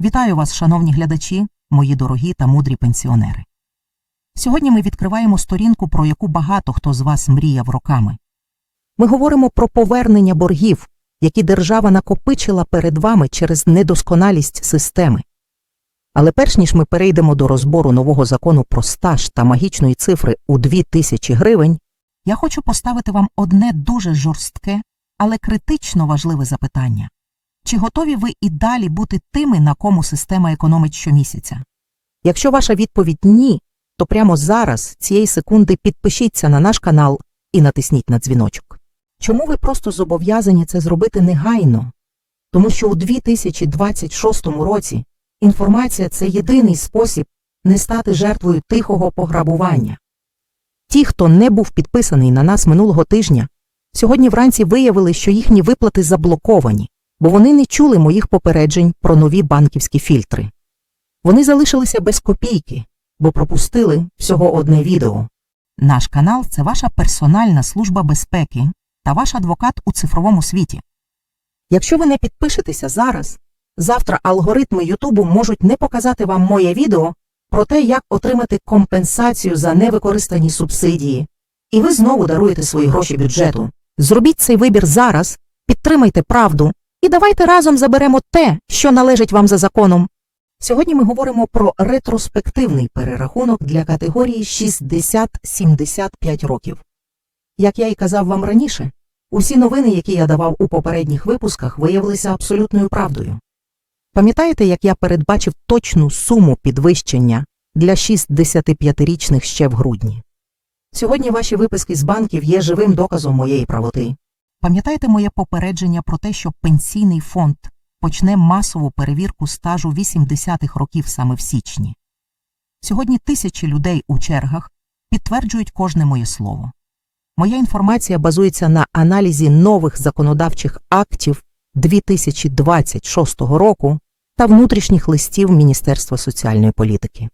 Вітаю вас, шановні глядачі, мої дорогі та мудрі пенсіонери. Сьогодні ми відкриваємо сторінку, про яку багато хто з вас мріяв роками. Ми говоримо про повернення боргів, які держава накопичила перед вами через недосконалість системи. Але перш ніж ми перейдемо до розбору нового закону про стаж та магічної цифри у 2000 гривень, я хочу поставити вам одне дуже жорстке, але критично важливе запитання. Чи готові ви і далі бути тими, на кому система економить щомісяця? Якщо ваша відповідь ні, то прямо зараз, цієї секунди, підпишіться на наш канал і натисніть на дзвіночок. Чому ви просто зобов'язані це зробити негайно? Тому що у 2026 році інформація це єдиний спосіб не стати жертвою тихого пограбування. Ті, хто не був підписаний на нас минулого тижня, сьогодні вранці виявили, що їхні виплати заблоковані, бо вони не чули моїх попереджень про нові банківські фільтри. Вони залишилися без копійки, бо пропустили всього одне відео. Наш канал це ваша персональна служба безпеки та ваш адвокат у цифровому світі. Якщо ви не підпишетеся зараз, завтра алгоритми Ютубу можуть не показати вам моє відео про те, як отримати компенсацію за невикористані субсидії, і ви знову даруєте свої гроші бюджету. Зробіть цей вибір зараз, підтримайте правду і давайте разом заберемо те, що належить вам за законом. Сьогодні ми говоримо про ретроспективний перерахунок для категорії 60-75 років. Як я і казав вам раніше, усі новини, які я давав у попередніх випусках, виявилися абсолютною правдою. Пам'ятаєте, як я передбачив точну суму підвищення для 65-річних ще в грудні? Сьогодні ваші виписки з банків є живим доказом моєї правоти. Пам'ятаєте моє попередження про те, що пенсійний фонд почне масову перевірку стажу 80-х років саме в січні? Сьогодні тисячі людей у чергах підтверджують кожне моє слово. Моя інформація базується на аналізі нових законодавчих актів 2026 року та внутрішніх листів Міністерства соціальної політики.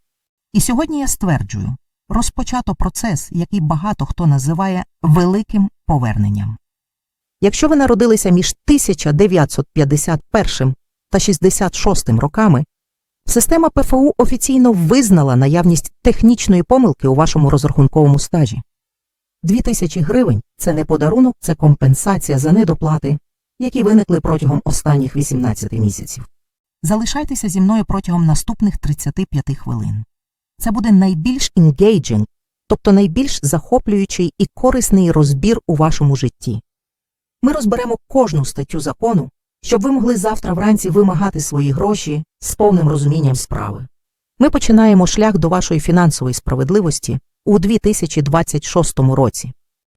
І сьогодні я стверджую, розпочато процес, який багато хто називає великим поверненням. Якщо ви народилися між 1951 та 66 роками, система ПФУ офіційно визнала наявність технічної помилки у вашому розрахунковому стажі. 2000 гривень це не подарунок, це компенсація за недоплати, які виникли протягом останніх 18 місяців. Залишайтеся зі мною протягом наступних 35 хвилин. Це буде найбільш engaging, тобто найбільш захоплюючий і корисний розбір у вашому житті. Ми розберемо кожну статтю закону, щоб ви могли завтра вранці вимагати свої гроші з повним розумінням справи. Ми починаємо шлях до вашої фінансової справедливості у 2026 році.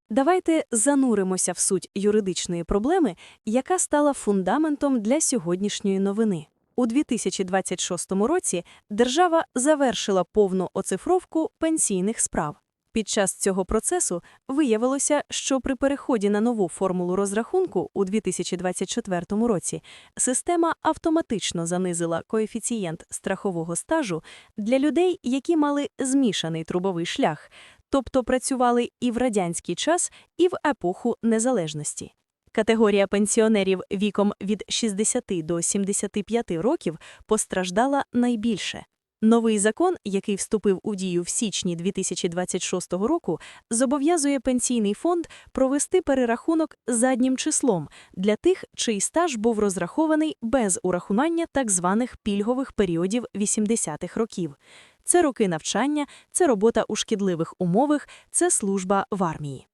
Давайте зануримося в суть юридичної проблеми, яка стала фундаментом для сьогоднішньої новини. У 2026 році держава завершила повну оцифровку пенсійних справ. Під час цього процесу виявилося, що при переході на нову формулу розрахунку у 2024 році система автоматично занизила коефіцієнт страхового стажу для людей, які мали змішаний трубовий шлях, тобто працювали і в радянський час, і в епоху незалежності. Категорія пенсіонерів віком від 60 до 75 років постраждала найбільше. Новий закон, який вступив у дію в січні 2026 року, зобов'язує пенсійний фонд провести перерахунок заднім числом для тих, чий стаж був розрахований без урахування так званих пільгових періодів 80-х років. Це роки навчання, це робота у шкідливих умовах, це служба в армії.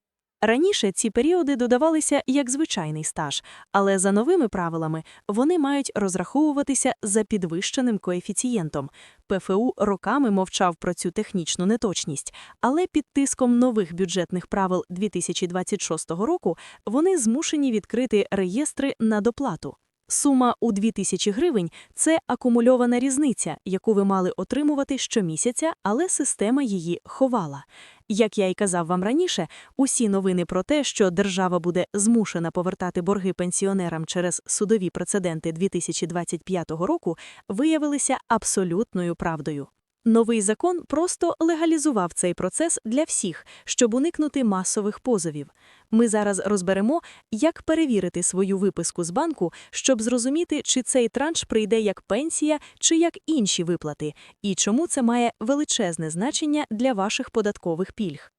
Раніше ці періоди додавалися як звичайний стаж, але за новими правилами вони мають розраховуватися за підвищеним коефіцієнтом. ПФУ роками мовчав про цю технічну неточність, але під тиском нових бюджетних правил 2026 року вони змушені відкрити реєстри на доплату. Сума у 2000 гривень – це акумульована різниця, яку ви мали отримувати щомісяця, але система її ховала. Як я й казав вам раніше, усі новини про те, що держава буде змушена повертати борги пенсіонерам через судові прецеденти 2025 року, виявилися абсолютною правдою. Новий закон просто легалізував цей процес для всіх, щоб уникнути масових позовів. Ми зараз розберемо, як перевірити свою виписку з банку, щоб зрозуміти, чи цей транш прийде як пенсія, чи як інші виплати, і чому це має величезне значення для ваших податкових пільг.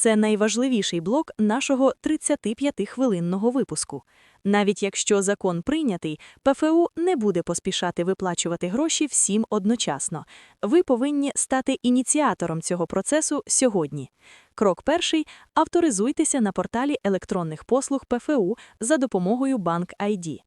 Це найважливіший блок нашого 35-хвилинного випуску. Навіть якщо закон прийнятий, ПФУ не буде поспішати виплачувати гроші всім одночасно. Ви повинні стати ініціатором цього процесу сьогодні. Крок перший – авторизуйтеся на порталі електронних послуг ПФУ за допомогою Банк ID.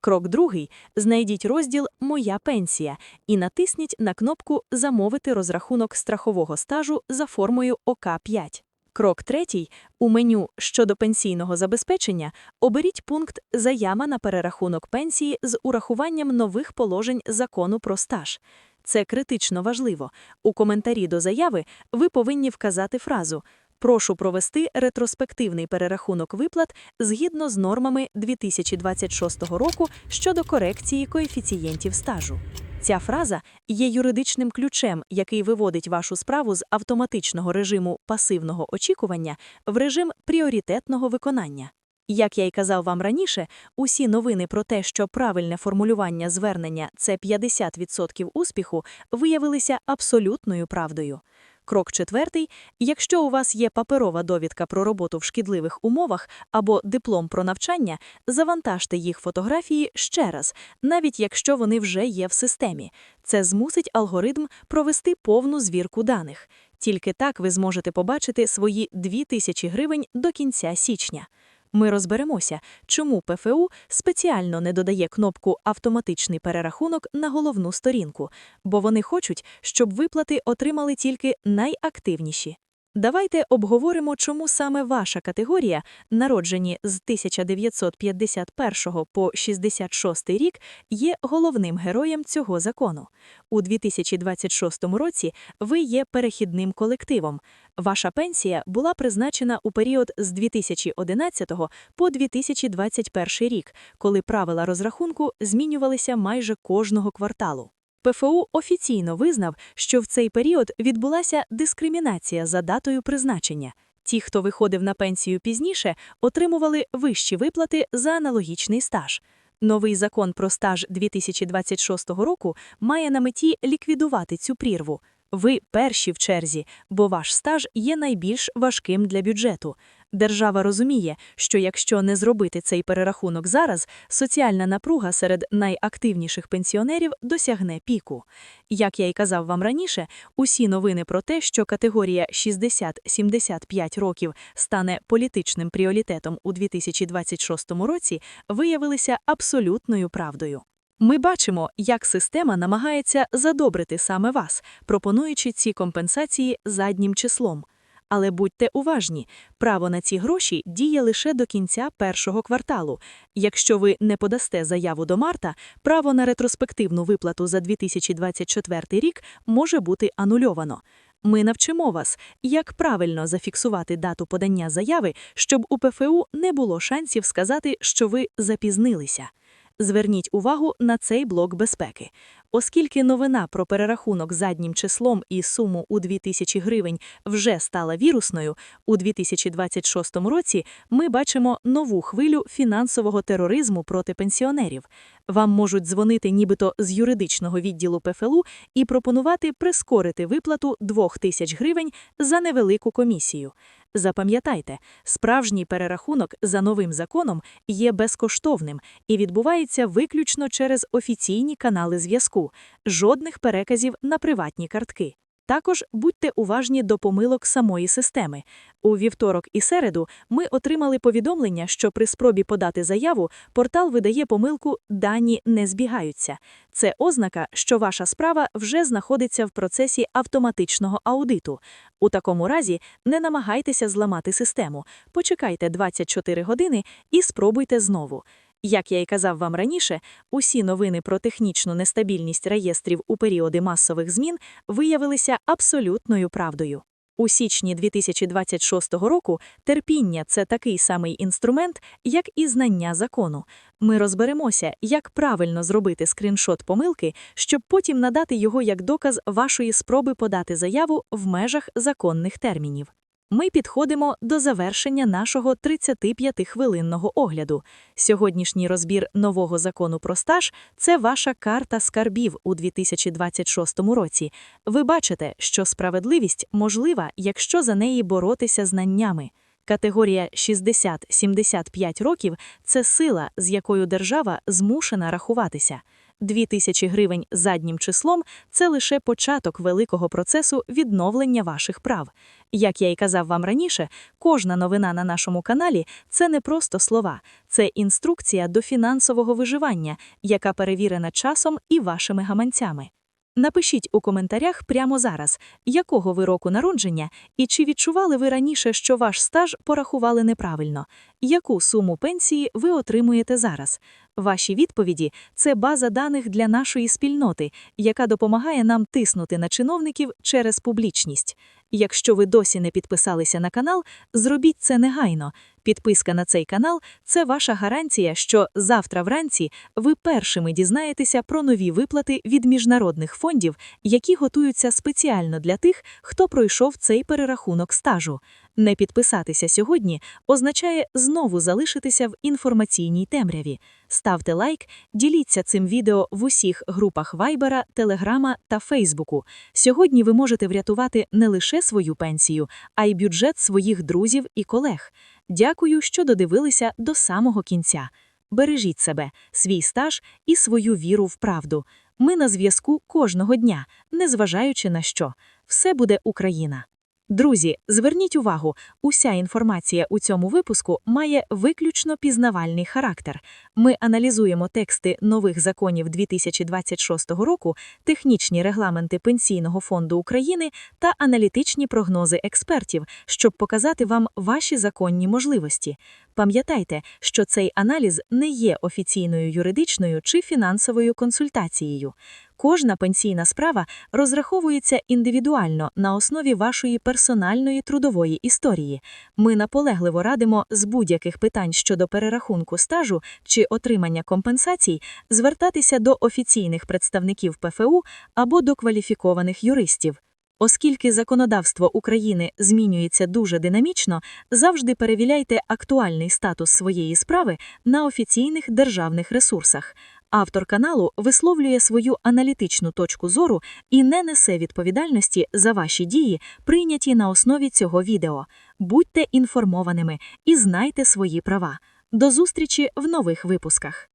Крок другий – знайдіть розділ «Моя пенсія» і натисніть на кнопку «Замовити розрахунок страхового стажу за формою ОК-5». Крок третій – у меню «Щодо пенсійного забезпечення» оберіть пункт «Заяма на перерахунок пенсії з урахуванням нових положень Закону про стаж». Це критично важливо. У коментарі до заяви ви повинні вказати фразу «Прошу провести ретроспективний перерахунок виплат згідно з нормами 2026 року щодо корекції коефіцієнтів стажу». Ця фраза є юридичним ключем, який виводить вашу справу з автоматичного режиму пасивного очікування в режим пріоритетного виконання. Як я й казав вам раніше, усі новини про те, що правильне формулювання звернення – це 50% успіху, виявилися абсолютною правдою. Крок четвертий – якщо у вас є паперова довідка про роботу в шкідливих умовах або диплом про навчання, завантажте їх фотографії ще раз, навіть якщо вони вже є в системі. Це змусить алгоритм провести повну звірку даних. Тільки так ви зможете побачити свої 2000 гривень до кінця січня. Ми розберемося, чому ПФУ спеціально не додає кнопку «Автоматичний перерахунок» на головну сторінку, бо вони хочуть, щоб виплати отримали тільки найактивніші. Давайте обговоримо, чому саме ваша категорія, народжені з 1951 по 66 рік, є головним героєм цього закону. У 2026 році ви є перехідним колективом. Ваша пенсія була призначена у період з 2011 по 2021 рік, коли правила розрахунку змінювалися майже кожного кварталу. ПФУ офіційно визнав, що в цей період відбулася дискримінація за датою призначення. Ті, хто виходив на пенсію пізніше, отримували вищі виплати за аналогічний стаж. Новий закон про стаж 2026 року має на меті ліквідувати цю прірву. Ви перші в черзі, бо ваш стаж є найбільш важким для бюджету. Держава розуміє, що якщо не зробити цей перерахунок зараз, соціальна напруга серед найактивніших пенсіонерів досягне піку. Як я й казав вам раніше, усі новини про те, що категорія 60-75 років стане політичним пріоритетом у 2026 році, виявилися абсолютною правдою. Ми бачимо, як система намагається задобрити саме вас, пропонуючи ці компенсації заднім числом. Але будьте уважні, право на ці гроші діє лише до кінця першого кварталу. Якщо ви не подасте заяву до марта, право на ретроспективну виплату за 2024 рік може бути анульовано. Ми навчимо вас, як правильно зафіксувати дату подання заяви, щоб у ПФУ не було шансів сказати, що ви запізнилися. Зверніть увагу на цей блок безпеки. Оскільки новина про перерахунок заднім числом і суму у 2000 гривень вже стала вірусною, у 2026 році ми бачимо нову хвилю фінансового тероризму проти пенсіонерів. Вам можуть дзвонити нібито з юридичного відділу ПФЛУ і пропонувати прискорити виплату 2000 гривень за невелику комісію. Запам'ятайте, справжній перерахунок за новим законом є безкоштовним і відбувається виключно через офіційні канали зв'язку, жодних переказів на приватні картки. Також будьте уважні до помилок самої системи. У вівторок і середу ми отримали повідомлення, що при спробі подати заяву портал видає помилку «Дані не збігаються». Це ознака, що ваша справа вже знаходиться в процесі автоматичного аудиту. У такому разі не намагайтеся зламати систему. Почекайте 24 години і спробуйте знову. Як я й казав вам раніше, усі новини про технічну нестабільність реєстрів у періоди масових змін виявилися абсолютною правдою. У січні 2026 року терпіння – це такий самий інструмент, як і знання закону. Ми розберемося, як правильно зробити скріншот помилки, щоб потім надати його як доказ вашої спроби подати заяву в межах законних термінів. Ми підходимо до завершення нашого 35-хвилинного огляду. Сьогоднішній розбір нового закону про стаж – це ваша карта скарбів у 2026 році. Ви бачите, що справедливість можлива, якщо за неї боротися знаннями. Категорія 60-75 років – це сила, з якою держава змушена рахуватися. 2000 гривень заднім числом – це лише початок великого процесу відновлення ваших прав. Як я і казав вам раніше, кожна новина на нашому каналі – це не просто слова, це інструкція до фінансового виживання, яка перевірена часом і вашими гаманцями. Напишіть у коментарях прямо зараз, якого ви року народження і чи відчували ви раніше, що ваш стаж порахували неправильно, яку суму пенсії ви отримуєте зараз. Ваші відповіді – це база даних для нашої спільноти, яка допомагає нам тиснути на чиновників через публічність. Якщо ви досі не підписалися на канал, зробіть це негайно. Підписка на цей канал – це ваша гарантія, що завтра вранці ви першими дізнаєтеся про нові виплати від міжнародних фондів, які готуються спеціально для тих, хто пройшов цей перерахунок стажу. Не підписатися сьогодні означає знову залишитися в інформаційній темряві. Ставте лайк, діліться цим відео в усіх групах Вайбера, Телеграма та Фейсбуку. Сьогодні ви можете врятувати не лише свою пенсію, а й бюджет своїх друзів і колег. Дякую, що додивилися до самого кінця. Бережіть себе, свій стаж і свою віру в правду. Ми на зв'язку кожного дня, незважаючи на що. Все буде Україна. Друзі, зверніть увагу, уся інформація у цьому випуску має виключно пізнавальний характер. Ми аналізуємо тексти нових законів 2026 року, технічні регламенти Пенсійного фонду України та аналітичні прогнози експертів, щоб показати вам ваші законні можливості. Пам'ятайте, що цей аналіз не є офіційною юридичною чи фінансовою консультацією. Кожна пенсійна справа розраховується індивідуально на основі вашої персональної трудової історії. Ми наполегливо радимо з будь-яких питань щодо перерахунку стажу чи отримання компенсацій звертатися до офіційних представників ПФУ або до кваліфікованих юристів. Оскільки законодавство України змінюється дуже динамічно, завжди перевіряйте актуальний статус своєї справи на офіційних державних ресурсах. Автор каналу висловлює свою аналітичну точку зору і не несе відповідальності за ваші дії, прийняті на основі цього відео. Будьте інформованими і знайте свої права. До зустрічі в нових випусках.